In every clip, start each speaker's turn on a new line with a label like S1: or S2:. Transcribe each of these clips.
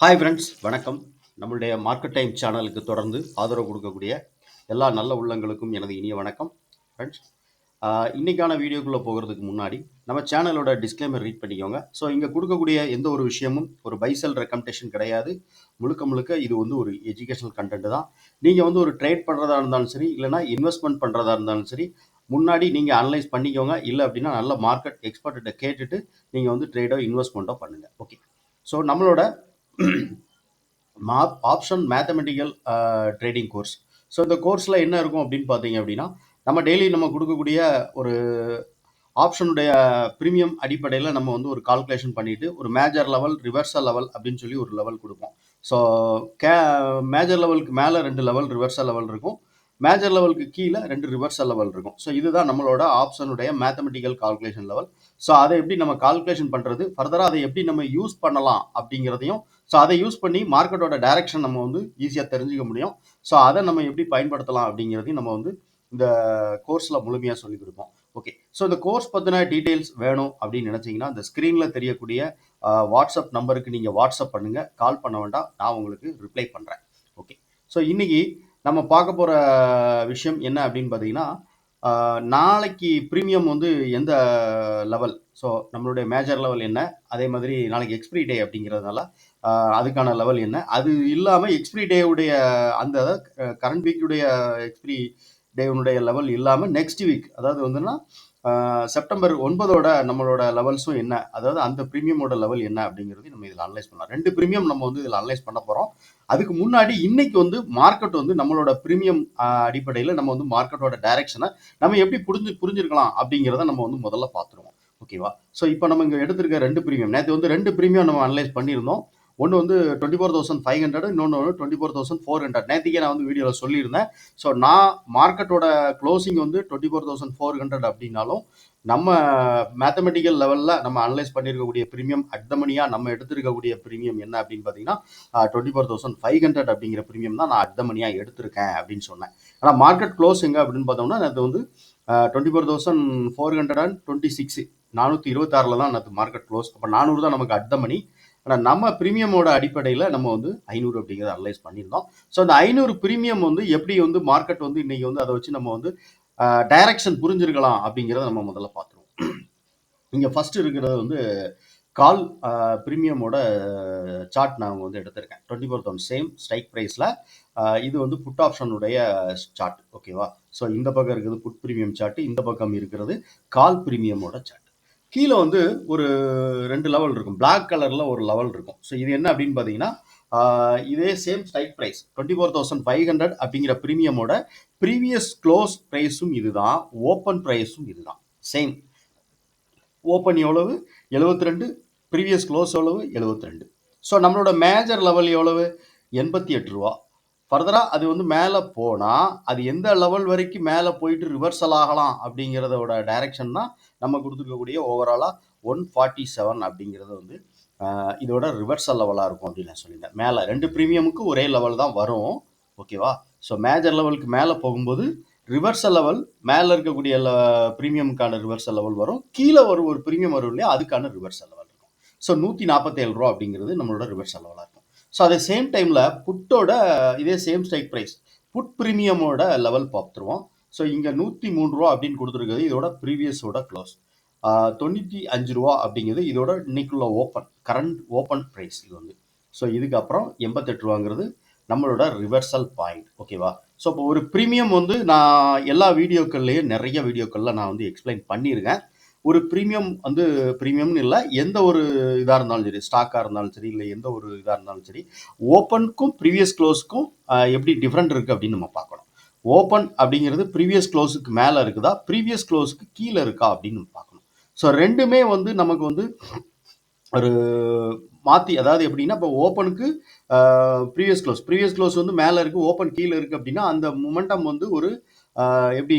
S1: Hi friends வணக்கம். நம்மளுடைய market time சேனலுக்கு தொடர்ந்து ஆதரவு கொடுக்கக்கூடிய எல்லா நல்ல உள்ளங்களுக்கும் எனது இனிய வணக்கம். ஃப்ரெண்ட்ஸ் இன்றைக்கான வீடியோக்குள்ளே போகிறதுக்கு முன்னாடி நம்ம சேனலோட டிஸ்க்ளைமர் ரீட் பண்ணிக்கோங்க. ஸோ இங்கே கொடுக்கக்கூடிய எந்த ஒரு விஷயமும் ஒரு பைசல் ரெக்கமெண்டேஷன் கிடையாது. முழுக்க முழுக்க இது வந்து ஒரு எஜுகேஷனல் கண்டென்ட் தான். நீங்கள் வந்து ஒரு ட்ரேட் பண்ணுறதா இருந்தாலும் சரி இல்லைனா இன்வெஸ்ட்மெண்ட் பண்ணுறதா இருந்தாலும் சரி முன்னாடி நீங்கள் அனலைஸ் பண்ணிக்கோங்க. இல்லை அப்படின்னா நல்ல மார்க்கெட் எக்ஸ்பர்ட்டை கேட்டுட்டு நீங்கள் வந்து ட்ரேடோ இன்வெஸ்ட்மெண்ட்டோ பண்ணுங்கள் ஓகே ஸோ நம்மளோட math option mathematical trading course so இந்த கோர்ஸில் என்ன இருக்கும் அப்படின்னு பார்த்தீங்க அப்படின்னா நம்ம டெய்லி நம்ம கொடுக்கக்கூடிய ஒரு ஆப்ஷனுடைய ப்ரீமியம் அடிப்படையில் நம்ம வந்து ஒரு கால்குலேஷன் பண்ணிவிட்டு ஒரு மேஜர் லெவல் ரிவர்சல் லெவல் அப்படின்னு சொல்லி ஒரு லெவல் கொடுப்போம். ஸோ கே மேஜர் லெவலுக்கு மேலே ரெண்டு லெவல் ரிவர்சல் லெவல் இருக்கும். மேஜர் லெவலுக்கு கீழே ரெண்டு ரிவர்சல் லெவல் இருக்கும். ஸோ இதுதான் நம்மளோட ஆப்ஷனுடைய மேத்தமெட்டிக்கல் கால்குலேஷன் லெவல் ஸோ அதை எப்படி நம்ம கால்குலேஷன் பண்ணுறது ஃபர்தராக அதை எப்படி நம்ம யூஸ் பண்ணலாம் அப்படிங்கிறதையும் ஸோ அதை யூஸ் பண்ணி மார்க்கெட்டோட டைரக்ஷன் நம்ம வந்து ஈஸியாக தெரிஞ்சுக்க முடியும். ஸோ அதை நம்ம எப்படி பயன்படுத்தலாம் அப்படிங்கிறதையும் நம்ம வந்து இந்த கோர்ஸில் முழுமையாக சொல்லிக் கொடுப்போம். ஓகே ஸோ இந்த கோர்ஸ் பற்றின டீட்டெயில்ஸ் வேணும் அப்படின்னு நினச்சிங்கன்னா இந்த ஸ்க்ரீனில் தெரியக்கூடிய வாட்ஸ்அப் நம்பருக்கு நீங்கள் வாட்ஸ்அப் பண்ணுங்கள் கால் பண்ண வேண்டாம். நான் உங்களுக்கு ரிப்ளை பண்ணுறேன் ஓகே ஸோ இன்றைக்கி நம்ம பார்க்க போகிற விஷயம் என்ன அப்படின்னு பார்த்தீங்கன்னா நாளைக்கு ப்ரீமியம் வந்து எந்த லெவல் ஸோ நம்மளுடைய மேஜர் லெவல் என்ன? அதே மாதிரி நாளைக்கு எக்ஸ்பிரி டே அப்படிங்கிறதுனால அதுக்கான லெவல் என்ன? அது இல்லாமல் எக்ஸ்பிரி டேவுடைய அந்த கரண்ட் வீக்குடைய எக்ஸ்பிரி டேவனுடைய லெவல் இல்லாமல் நெக்ஸ்ட் வீக் அதாவது வந்துன்னா செப்டம்பர் ஒன்பதோட நம்மளோட லெவல்ஸும் என்ன? அதாவது அந்த ப்ரீமியமோட லெவல் என்ன அப்படிங்கிறது நம்ம இதில் அனலைஸ் பண்ணலாம். ரெண்டு ப்ரீமியம் நம்ம வந்து இதில் அனலைஸ் பண்ண போகிறோம் அதுக்கு முன்னாடி இன்னைக்கு வந்து மார்க்கெட் வந்து நம்மளோட ப்ரீமியம் அடிப்படையில் நம்ம வந்து மார்க்கெட்டோட டைரக்ஷனை நம்ம எப்படி புரிஞ்சு புரிஞ்சிருக்கலாம் அப்படிங்கிறத நம்ம வந்து முதல்ல பார்த்துருவோம். ஓகேவா ஸோ இப்போ நம்ம இங்கே எடுத்திருக்க ரெண்டு ப்ரீமியம் நேற்று வந்து ரெண்டு ப்ரீமியம் நம்ம அனலைஸ் பண்ணியிருந்தோம். ஒன்று வந்து twenty four thousand five hundred இன்னொன்று வந்து twenty four thousand four hundred நேற்றுக்கே நான் வந்து வீடியோவில் சொல்லியிருந்தேன். ஸோ நான் மார்க்கெட்டோட க்ளோசிங் வந்து twenty four thousand four hundred அப்படின்னாலும் நம்ம மேத்தமெட்டிக்கல் லெவலில் நம்ம அனலைஸ் பண்ணியிருக்கக்கூடிய ப்ரீமியம் அட்தமனியாக நம்ம எடுத்திருக்கக்கூடிய ப்ரீமியம் என்ன அப்படின்னு பார்த்தீங்கன்னா twenty four thousand five hundred அப்படிங்கிற ப்ரீமியம் தான் நான் அட்தமனியாக எடுத்திருக்கேன் அப்படின்னு சொன்னேன். ஆனால் மார்க்கெட் க்ளோஸ் எங்கே அப்படின்னு பார்த்தோம்னா அது வந்து twenty four thousand four hundred and twenty six நானூற்றி இருபத்தாறில் தான் அது மார்க்கெட் க்ளோஸ் அப்போ நானூறு தான் நமக்கு அட்தமணி ஆனால் நம்ம ப்ரீமியமோட அடிப்படையில் நம்ம வந்து ஐநூறு அப்படிங்கிறத அனலைஸ் பண்ணியிருந்தோம். ஸோ அந்த ஐநூறு ப்ரீமியம் வந்து எப்படி வந்து மார்க்கெட் வந்து இன்றைக்கி வந்து அதை வச்சு நம்ம வந்து டைரக்ஷன் புரிஞ்சிருக்கலாம் அப்படிங்கிறத நம்ம முதல்ல பார்த்துருவோம். இங்கே ஃபஸ்ட்டு இருக்கிறது வந்து கால் ப்ரீமியமோட சார்ட் நான் வந்து எடுத்திருக்கேன். Twenty four thousand same strike ப்ரைஸில் இது வந்து புட் ஆப்ஷனுடைய சார்ட் ஓகேவா ஸோ இந்த பக்கம் இருக்கிறது புட் ப்ரீமியம் சார்ட் இந்த பக்கம் இருக்கிறது கால் ப்ரீமியமோட சார்ட் கீழே வந்து ஒரு ரெண்டு லெவல் இருக்கும். பிளாக் கலரில் ஒரு லெவல் இருக்கும். ஸோ இது என்ன அப்படின்னு பார்த்தீங்கன்னா இதே same strike price twenty four thousand five hundred அப்படிங்கிற ப்ரீமியமோட ப்ரீவியஸ் க்ளோஸ் ப்ரைஸும் இதுதான். ஓப்பன் ப்ரைஸும் இதுதான். சேம் ஓப்பன் எவ்வளவு? எழுபத்தி ரெண்டு ப்ரீவியஸ் க்ளோஸ் எவ்வளவு? எழுபத்தி ரெண்டு ஸோ நம்மளோட மேஜர் லெவல் எவ்வளவு? எண்பத்தி எட்டு ரூபா. ஃபர்தராக அது வந்து மேலே போனால் அது எந்த லெவல் வரைக்கும் மேலே போயிட்டு ரிவர்சல் ஆகலாம் அப்படிங்கிறதோட டைரக்ஷன் தான் நம்ம கொடுத்துருக்கக்கூடிய ஓவராலாக ஒன் ஃபார்ட்டி செவன் அப்படிங்கிறது வந்து இதோட ரிவர்சல் லெவலாக இருக்கும் அப்படின்னு நான் சொல்லியிருந்தேன். மேலே ரெண்டு ப்ரீமியமுக்கு ஒரே லெவல் தான் வரும். ஓகேவா ஸோ மேஜர் லெவலுக்கு மேலே போகும்போது ரிவர்சல் லெவல் மேலே இருக்கக்கூடிய ப்ரீமியமுக்கான ரிவர்சல் லெவல் வரும். கீழே ஒரு ஒரு ப்ரீமியம் வரும் இல்லையா? அதுக்கான ரிவர்சல் லெவல் இருக்கும். ஸோ நூற்றி நாற்பத்தேழு ரூபா அப்படிங்கிறது நம்மளோட ரிவர்சல் லெவலாக இருக்கும். ஸோ அதே சேம் டைமில் புட்டோட இதே சேம் ஸ்ட்ரைக் ப்ரைஸ் புட் ப்ரீமியமோட லெவல் பார்த்துருவோம். ஸோ இங்கே நூற்றி மூணு ரூபா அப்படின்னு கொடுத்துருக்குது இதோட ப்ரீவியஸோட க்ளோஸ் தொண்ணூற்றி அஞ்சு ரூபா அப்படிங்கிறது இதோட இன்னைக்குள்ள ஓப்பன் கரண்ட் ஓப்பன் ப்ரைஸ் இது வந்து. ஸோ இதுக்கப்புறம் எண்பத்தெட்டு ரூபாங்கிறது நம்மளோட ரிவர்சல் பாயிண்ட் ஓகேவா ஸோ இப்போ ஒரு ப்ரீமியம் வந்து நான் எல்லா வீடியோக்கள்லேயும் நிறைய வீடியோக்களில் நான் வந்து எக்ஸ்பிளைன் பண்ணியிருக்கேன். ஒரு ப்ரீமியம் வந்து ப்ரீமியம்னு இல்லை எந்த ஒரு இதாக இருந்தாலும் சரி ஸ்டாக்காக இருந்தாலும் சரி இல்லை எந்த ஒரு இதாக இருந்தாலும் சரி ஓப்பனுக்கும் ப்ரீவியஸ் க்ளோஸுக்கும் எப்படி டிஃப்ரெண்ட் இருக்குது அப்படின்னு நம்ம பார்க்கணும். ஓப்பன் அப்படிங்கிறது ப்ரீவியஸ் க்ளோஸுக்கு மேலே இருக்குதா? ப்ரீவியஸ் க்ளோஸுக்கு கீழே இருக்கா அப்படின்னு பார்க்கணும். ஸோ ரெண்டுமே வந்து நமக்கு வந்து ஒரு மாற்றி அதாவது எப்படின்னா இப்போ ஓப்பனுக்கு ப்ரீவியஸ் க்ளோஸ் ப்ரீவியஸ் க்ளோஸ் வந்து மேலே இருக்குது ஓப்பன் கீழே இருக்குது அப்படின்னா அந்த மூமெண்டம் வந்து ஒரு எப்படி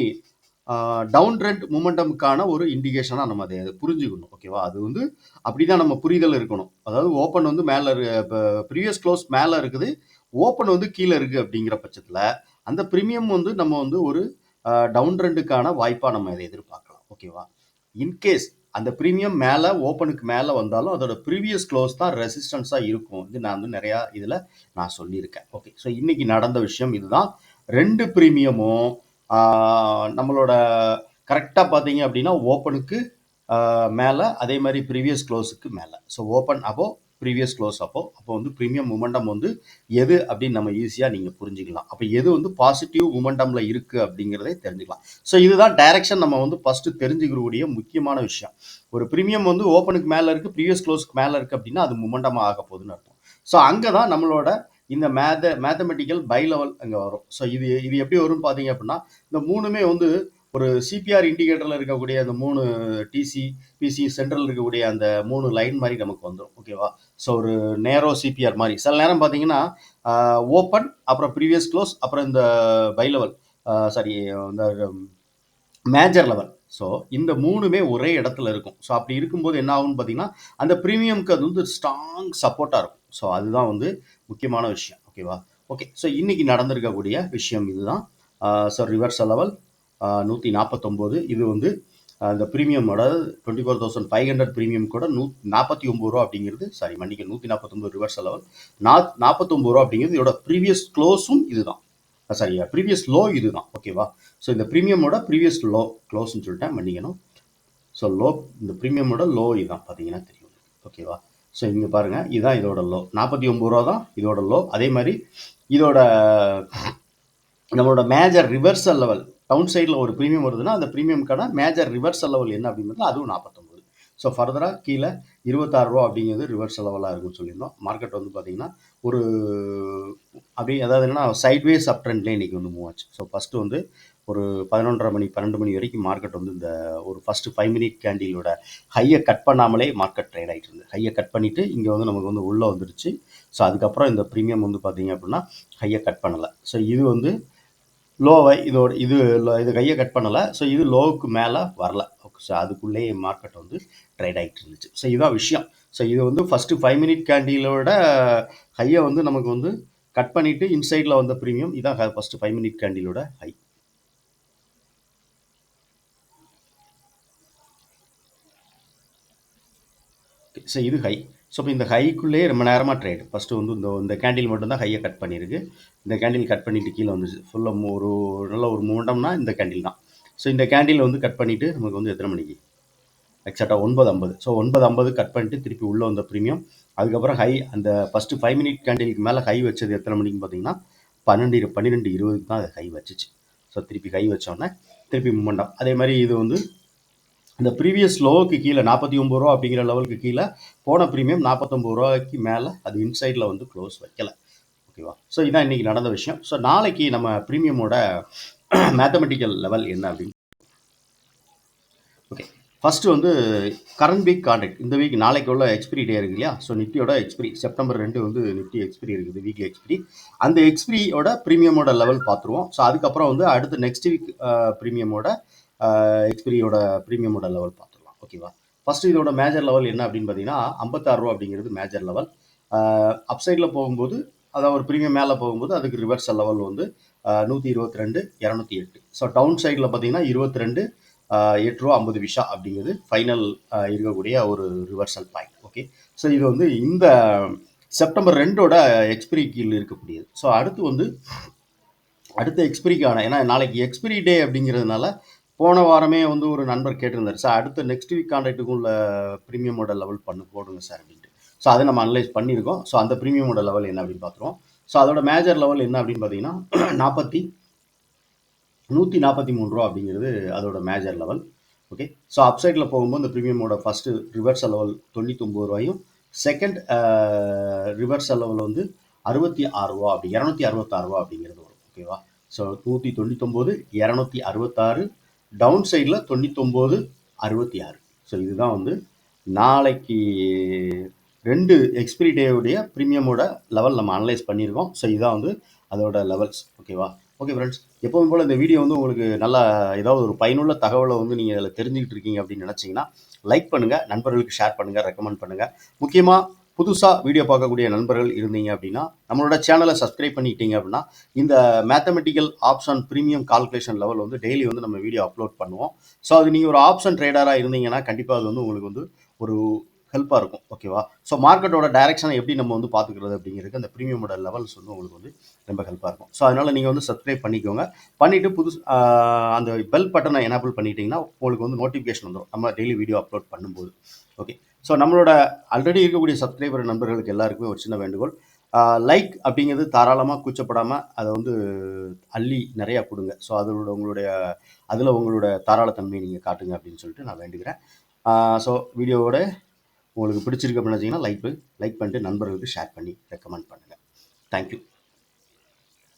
S1: டவுன் ட்ரெண்ட் மூமெண்டமுக்கான ஒரு இண்டிகேஷனாக நம்ம அதை புரிஞ்சுக்கணும். ஓகேவா அது வந்து அப்படி தான் நம்ம புரிதல் இருக்கணும். அதாவது ஓப்பன் வந்து மேலே இப்போ ப்ரீவியஸ் க்ளோஸ் மேலே இருக்குது ஓப்பன் வந்து கீழே இருக்குது அப்படிங்கிற பட்சத்தில் அந்த ப்ரீமியம் வந்து நம்ம வந்து ஒரு டவுன் ட்ரெண்டுக்கான வாய்ப்பாக நம்ம இதை எதிர்பார்க்கலாம். ஓகேவா இன்கேஸ் அந்த ப்ரீமியம் மேலே ஓப்பனுக்கு மேலே வந்தாலும் அதோட ப்ரீவியஸ் க்ளோஸ் தான் ரெசிஸ்டன்ஸாக இருக்கும். இது நான் வந்து நிறையா இதில் நான் சொல்லியிருக்கேன். ஓகே ஸோ இன்றைக்கி நடந்த விஷயம் இதுதான். ரெண்டு ப்ரீமியமும் நம்மளோட கரெக்டாக பார்த்தீங்க அப்படின்னா ஓப்பனுக்கு மேலே அதே மாதிரி ப்ரீவியஸ் க்ளோஸுக்கு மேலே. ஸோ ஓப்பன் அப்போது ப்ரீவியஸ் க்ளோஸ் அப்போ அப்போ வந்து ப்ரீமியம் மூமெண்டம் வந்து எது அப்படின்னு நம்ம ஈஸியாக நீங்கள் புரிஞ்சுக்கலாம். அப்போ எது வந்து பாசிட்டிவ் மூமெண்டமில் இருக்குது அப்படிங்கிறதே தெரிஞ்சுக்கலாம். ஸோ இதுதான் டைரக்ஷன் நம்ம வந்து ஃபஸ்ட்டு தெரிஞ்சுக்கக்கூடிய முக்கியமான விஷயம். ஒரு ப்ரீமியம் வந்து ஓப்பனுக்கு மேலே இருக்குது ப்ரீவியஸ் க்ளோஸ்க்கு மேலே இருக்குது அப்படின்னா அது மூமெண்டமாக ஆக போகுதுன்னு அர்த்தம். ஸோ அங்கே தான் நம்மளோட இந்த மேத மேத்தமெட்டிக்கல் பை லெவல் அங்கே வரும். ஸோ இது இது எப்படி வரும்னு பார்த்தீங்க அப்படின்னா இந்த மூணுமே வந்து ஒரு சிபிஆர் இண்டிகேட்டரில் இருக்கக்கூடிய அந்த மூணு டிசி பிசி சென்ட்ரல் இருக்கக்கூடிய அந்த மூணு லைன் மாதிரி நமக்கு வந்துடும் ஓகேவா ஸோ ஒரு நேரோ சிபிஆர் மாதிரி. சில நேரம் பார்த்தீங்கன்னா ஓப்பன் அப்புறம் ப்ரீவியஸ் க்ளோஸ் அப்புறம் இந்த பை லெவல் சாரி இந்த மேஜர் லெவல் ஸோ இந்த மூணுமே ஒரே இடத்துல இருக்கும். ஸோ அப்படி இருக்கும்போது என்ன ஆகும்னு பார்த்தீங்கன்னா அந்த ப்ரீமியம்க்கு அது வந்து ஸ்ட்ராங் சப்போர்ட்டாக இருக்கும். ஸோ அதுதான் வந்து முக்கியமான விஷயம். ஓகேவா ஓகே ஸோ இன்னைக்கு நடந்திருக்கக்கூடிய விஷயம் இதுதான். ஸோ ரிவர்ஸ் லெவல் நூற்றி நாற்பத்தொம்போது இது வந்து அந்த ப்ரீமியம் அதாவது twenty four thousand five hundred premium கூட நூ நாற்பத்தி ஒம்பது ரூபா அப்படிங்கிறது சாரி மன்னிக்க நூற்றி நாற்பத்தொம்பது ரிவர்ஸ் லெவல் நா நாற்பத்தொம்பது ரூபா அப்படிங்கிறது இதோட ப்ரீவியஸ் க்ளோஸும் இதுதான். சாரி ப்ரீவியஸ் லோ இதுதான் ஓகேவா ஸோ இந்த ப்ரீமியமோட ப்ரீவியஸ் லோ க்ளோஸ்னு சொல்லிட்டேன் மன்னிக்கணும். ஸோ லோ இந்த ப்ரீமியமோட லோ இதுதான் பார்த்தீங்கன்னா தெரியும். ஓகேவா ஸோ இங்கே பாருங்கள் இதுதான் இதோட லோ நாற்பத்தி ஒம்பது ரூபா தான் இதோட லோ அதே மாதிரி இதோட நம்மளோட மேஜர் ரிவர்சல் லெவல் டவுன் சைடில் ஒரு ப்ரீமியம் வருதுன்னா அந்த ப்ரீமியம்க்கான மேஜர் ரிவர்சல் லெவல் என்ன அப்படிங்கிறது அதுவும் நாற்பத்தொம்பது ஸோ ஃபர்தராக கீழே இருபத்தாறு ரூபா அப்படிங்கிறது ரிவர்சல் லெவலாக இருக்குன்னு சொல்லியிருந்தோம். மார்க்கெட் வந்து பார்த்திங்கன்னா ஒரு அப்படி அதாவது என்னன்னா சைட்வேஸ் அப் ட்ரெண்ட்லேயே இன்றைக்கி வந்து மூவ் ஆச்சு. ஸோ ஃபஸ்ட்டு வந்து ஒரு பதினொன்றரை மணி பன்னெண்டு மணி வரைக்கும் மார்க்கெட் வந்து இந்த ஒரு ஃபஸ்ட்டு ஃபைவ் மினிட் கேண்டிலோட ஹையை கட் பண்ணாமலே மார்க்கெட் ட்ரேட் ஆகிட்டு இருந்தது. ஹையை கட் பண்ணிவிட்டு இங்கே வந்து நமக்கு வந்து உள்ளே வந்துருச்சு. ஸோ அதுக்கப்புறம் இந்த ப்ரீமியம் வந்து பார்த்திங்க அப்படின்னா ஹையை கட் பண்ணலை. ஸோ இது வந்து லோவை இதோட இது இது கையை கட் பண்ணலை. ஸோ இது லோவுக்கு மேலே வரல. ஓகே ஸோ அதுக்குள்ளேயே மார்க்கெட் வந்து ட்ரேட் ஆகிட்டு இருந்துச்சு. ஸோ இதுதான் விஷயம். ஸோ இது வந்து ஃபஸ்ட்டு ஃபைவ் மினிட் கேண்டிலோட ஹையை வந்து நமக்கு வந்து கட் பண்ணிவிட்டு இன்சைடில் வந்த ப்ரீமியம் இதான் ஃபஸ்ட்டு ஃபைவ் மினிட் கேண்டிலோட ஹை ஸோ இது ஹை ஸோ இப்போ இந்த ஹைக்குள்ளேயே ரொம்ப நேரமாக ட்ரேட் ஃபஸ்ட்டு வந்து இந்த இந்த கேண்டில் மட்டும்தான் ஹையை கட் பண்ணியிருக்கு. இந்த கேண்டில் கட் பண்ணிவிட்டு கீழே வந்துச்சு ஃபுல்லாக ஒரு நல்ல ஒரு மூண்டம்னா இந்த கேண்டில் தான். ஸோ இந்த கேண்டில் வந்து கட் பண்ணிவிட்டு நமக்கு வந்து எத்தனை மணிக்கு? எக்ஸாக்டாக ஒன்பது ஐம்பது. ஸோ ஒன்பது ஐம்பது கட் பண்ணிட்டு திருப்பி உள்ளே வந்த ப்ரீமியம் அதுக்கப்புறம் ஹை அந்த ஃபஸ்ட்டு ஃபைவ் மினிட் கேண்டிலுக்கு மேலே ஹை வச்சது எத்தனை மணிக்கு பார்த்தீங்கன்னா பன்னெண்டு பன்னிரெண்டு இருபதுக்கு தான் அது ஹை வச்சுச்சு. ஸோ திருப்பி ஹை வச்சோடனே திருப்பி மூமெண்டம் அதே மாதிரி இது வந்து இந்த ப்ரீவியஸ் லோவுக்கு கீழே நாற்பத்தி ஒம்பது ரூபா அப்படிங்கிற லெவலுக்கு கீழே போன ப்ரீமியம் நாற்பத்தொம்பது ரூபாய்க்கு மேலே அது இன்சைடில் வந்து க்ளோஸ் வைக்கலை. ஓகேவா ஸோ இதான் இன்றைக்கி நடந்த விஷயம். ஸோ நாளைக்கு நம்ம ப்ரீமியமோட மேத்தமெட்டிக்கல் லெவல் என்ன அப்படின்னு ஓகே ஃபஸ்ட்டு வந்து கரண்ட் வீக் கான்ட்ராக்ட் இந்த வீக் நாளைக்கு உள்ள எக்ஸ்பிரி டே இருக்கு இல்லையா? ஸோ நிஃப்டியோட எக்ஸ்பிரி செப்டம்பர் ரெண்டு வந்து நிஃப்டி எக்ஸ்பிரி இருக்குது வீக்லி எக்ஸ்பிரி அந்த எக்ஸ்பிரியோட ப்ரீமியமோட லெவல் பார்த்துருவோம். ஸோ அதுக்கப்புறம் வந்து அடுத்து நெக்ஸ்ட் வீக் ப்ரீமியமோட எக்ஸ்பிரியோட ப்ரீமியமோட லெவல் பார்த்துடலாம். ஓகேவா ஃபஸ்ட்டு இதோட மேஜர் லெவல் என்ன அப்படின்னு பார்த்தீங்கன்னா ஐம்பத்தாறு ரூபா அப்படிங்கிறது மேஜர் லெவல் அப்சைடில் போகும்போது அதாவது ஒரு ப்ரீமியம் மேலே போகும்போது அதுக்கு ரிவர்சல் லெவல் வந்து நூற்றி இருபத்தி ரெண்டு இரநூத்தி எட்டு. ஸோ டவுன் சைடில் பார்த்தீங்கன்னா இருபத்தி ரெண்டு எட்டு ரூபா ஐம்பது விஷா அப்படிங்கிறது ஃபைனல் இருக்கக்கூடிய ஒரு ரிவர்சல் பாயிண்ட் ஓகே ஸோ இது வந்து இந்த செப்டம்பர் ரெண்டோட எக்ஸ்பிரி கீழ் இருக்கக்கூடியது. ஸோ அடுத்து வந்து அடுத்த எக்ஸ்பிரிக்கான ஏன்னா நாளைக்கு எக்ஸ்பிரி டே அப்படிங்கிறதுனால போன வாரமே வந்து ஒரு நண்பர் கேட்டிருந்தார். சார் அடுத்த நெக்ஸ்ட் வீக் கான்ட்ராக்ட்டுக்கு உள்ள ப்ரீமியமோட லெவல் பண்ணு போடுங்க சார் அப்படின்ட்டு. ஸோ அதை நம்ம அனலைஸ் பண்ணியிருக்கோம். ஸோ அந்த ப்ரீமியமோட லெவல் என்ன அப்படின்னு பார்த்துருவோம். ஸோ அதோட மேஜர் லெவல் என்ன அப்படின்னு பார்த்தீங்கன்னா நாற்பத்தி நூற்றி நாற்பத்தி மூணு ரூபா அப்படிங்கிறது அதோட மேஜர் லெவல் ஓகே ஸோ அப்சைடில் போகும்போது இந்த ப்ரீமியமோட ஃபஸ்ட்டு ரிவர்சல் லெவல் தொண்ணூத்தொம்பது ரூபாயும் செகண்ட் ரிவர்சல் லெவல் வந்து அறுபத்தி ஆறு ரூபா அப்படி இரநூத்தி அறுபத்தாறு ரூபா அப்படிங்கிறது வரும். ஓகேவா ஸோ நூற்றி தொண்ணூத்தொம்பது இரநூத்தி அறுபத்தாறு டவுன் சைடில் தொண்ணூத்தொம்போது அறுபத்தி ஆறு ஸோ இதுதான் வந்து நாளைக்கு ரெண்டு எக்ஸ்பிரி டேவுடைய ப்ரீமியமோட லெவல் நம்ம அனலைஸ் பண்ணியிருக்கோம். ஸோ இதுதான் வந்து அதோட லெவல்ஸ் ஓகேவா ஓகே ஃப்ரெண்ட்ஸ் எப்பவும் போல் இந்த வீடியோ வந்து உங்களுக்கு நல்லா ஏதாவது ஒரு பயனுள்ள தகவலை வந்து நீங்கள் அதில் தெரிஞ்சுக்கிட்டு இருக்கீங்க அப்படின்னு நினச்சிங்கன்னா லைக் பண்ணுங்கள் நண்பர்களுக்கு ஷேர் பண்ணுங்கள் ரெக்கமெண்ட் பண்ணுங்கள் முக்கியமாக புதுசாக வீடியோ பார்க்கக்கூடிய நண்பர்கள் இருந்தீங்க அப்படின்னா நம்மளோட சேனலை சப்ஸ்கிரைப் பண்ணிட்டீங்க அப்படின்னா இந்த mathematical option premium calculation level வந்து டெய்லி வந்து நம்ம வீடியோ அப்லோட் பண்ணுவோம். ஸோ அது நீங்கள் ஒரு ஆப்ஷன் ட்ரேடராக இருந்தீங்கன்னா கண்டிப்பாக அது வந்து உங்களுக்கு வந்து ஒரு ஹெல்ப்பாக இருக்கும். ஓகேவா ஸோ மார்க்கெட்டோட டைரக்ஷனை எப்படி நம்ம வந்து பார்த்துக்கிறது அப்படிங்கிறது அந்த ப்ரீமியமோட லெவல்ஸ் வந்து உங்களுக்கு வந்து ரொம்ப ஹெல்ப்பாக இருக்கும். ஸோ அதனால் நீங்கள் வந்து சப்ஸ்கிரைப் பண்ணிக்கோங்க. பண்ணிவிட்டு புது அந்த பெல் பட்டனை எனேபிள் பண்ணிட்டீங்கன்னா உங்களுக்கு வந்து நோட்டிஃபிகேஷன் வந்துடும் நம்ம டெய்லி வீடியோ அப்லோட் பண்ணும்போது. ஓகே ஸோ நம்மளோட ஆல்ரெடி இருக்கக்கூடிய சப்ஸ்கிரைபர் நண்பர்களுக்கு எல்லாருக்குமே ஒரு சின்ன வேண்டுகோள். லைக் அப்படிங்கிறது தாராளமாக கூச்சப்படாமல் அதை வந்து அள்ளி நிறையா கொடுங்க. ஸோ அதோட உங்களுடைய அதில் உங்களோட தாராளத்தன்மையை நீங்கள் காட்டுங்க அப்படின்னு சொல்லிட்டு நான் வேண்டுகிறேன். ஸோ வீடியோவோட உங்களுக்கு பிடிச்சிருக்கு அப்படின்னு வச்சிங்கன்னா லைக் லைக் பண்ணிட்டு நண்பர்களுக்கு ஷேர் பண்ணி ரெக்கமெண்ட் பண்ணுங்கள் தேங்க்யூ